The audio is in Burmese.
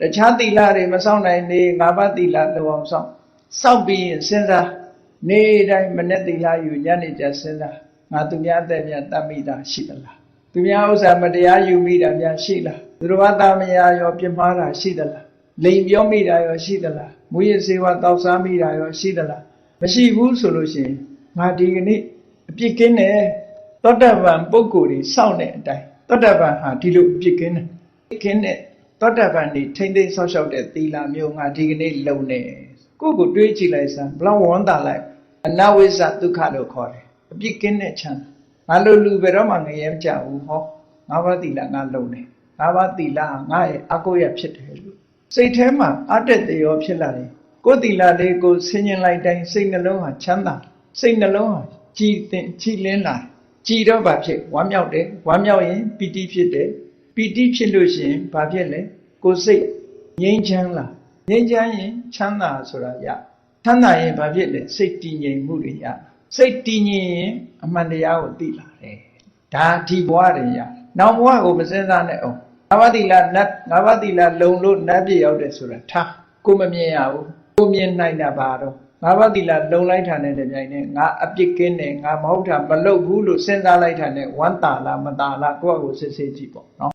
တခြားသီလတွေမစောင့်နိုင်နေငါးပါးသီလလုံအောင်စောင့်စောင့်ပြီးရင်စဉ်းစားနေ့တိုင်းမနေ့သီလယူညနေကျစဉ်းစားငါသူများအသက်များတတ်မိတာရှိသလားသူများဥစ္စာမတရားယူမိတာများရှိလားသူတော်ဘာသားမယားရောပြစ်မှားတာရှိသလားလိန်ပြောမိတာရောရှိသလားမူရစေဝတောက်စားမိတာရောရှိသလားမရှိဘူးဆိုလို့ရှိရင်ငါဒီကနေ့အပြစ်ကင်းတယ်သောတပန်ပုဂ္ဂိုလ်တွေစောင့်တဲ့အတိုင်းသောတပန်ဟာဒီလိုအပြစ်ကင်းတယ်ကင်းတဲ့ သောတပန်နေထိမ့်သိမ်းဆောက်ရှောက်တဲ့သီလာမျိုးငါဒီကနေ့လုံနေကိုယ့်ကိုတွေးကြည့်လိုက်စမ်းဘလောက်ဝန်တာလိုက်အနဝိဇ္ဇဒုက္ခလို့ခေါ်တယ်အပြစ်ကင်းတဲ့ချမ်းငါလိုလူဘယ်တော့မှငရဲမကြဘူးဟောငါးပါးသီလငါလုံနေငါးပါးသီလဟာငါရဲ့အကိုရဖြစ်တယ်လို့စိတ်ထဲမှာအတက်တရောဖြစ်လာတယ်ကိုယ်သီလလေးကိုဆင်ញင်လိုက်တိုင်းစိတ်နှလုံးဟာချမ်းသာစိတ်နှလုံးဟာကြည်တင်ကြည်လင်းလာတယ်ကြည်တော့ဘာဖြစ်ဝမ်းမြောက်တယ်ဝမ်းမြောက်ရင်ပီတိဖြစ်တယ် ပီတိဖြစ်လို့ရှိရင်ဘာဖြစ်လဲကိုယ်စိတ်ငြိမ်းချမ်းလာငြိမ်းချမ်းရင်ချမ်းသာဆိုတာရချမ်းသာရင်ဘာဖြစ်လဲစိတ်တည်ငြိမ်မှုတွေရစိတ်တည်ငြိမ်ရင်အမှန်တရားကိုသိလာတယ်ဒါဒီဘဝတွေရနောက်ဘဝကိုမစင်စားနဲ့အောင်ငါးပါးသီလနတ်ငါးပါးသီလလုံလို့နတ်ပြည်ရောက်တယ်ဆိုတာထားကိုမမြင်ရဘူးကိုမြင်နိုင်တာပါတော့ငါးပါးသီလလုံလိုက်တာနဲ့တပြိုင်နက်ငါအပြစ်ကင်းတယ်ငါမဟုတ်တာမလုပ်ဘူးလို့စဉ်းစားလိုက်တာနဲ့ဝမ်းသာလားမသာလားကိုယ့်အကိုစစ်ဆေးကြည့်ပေါ့နော်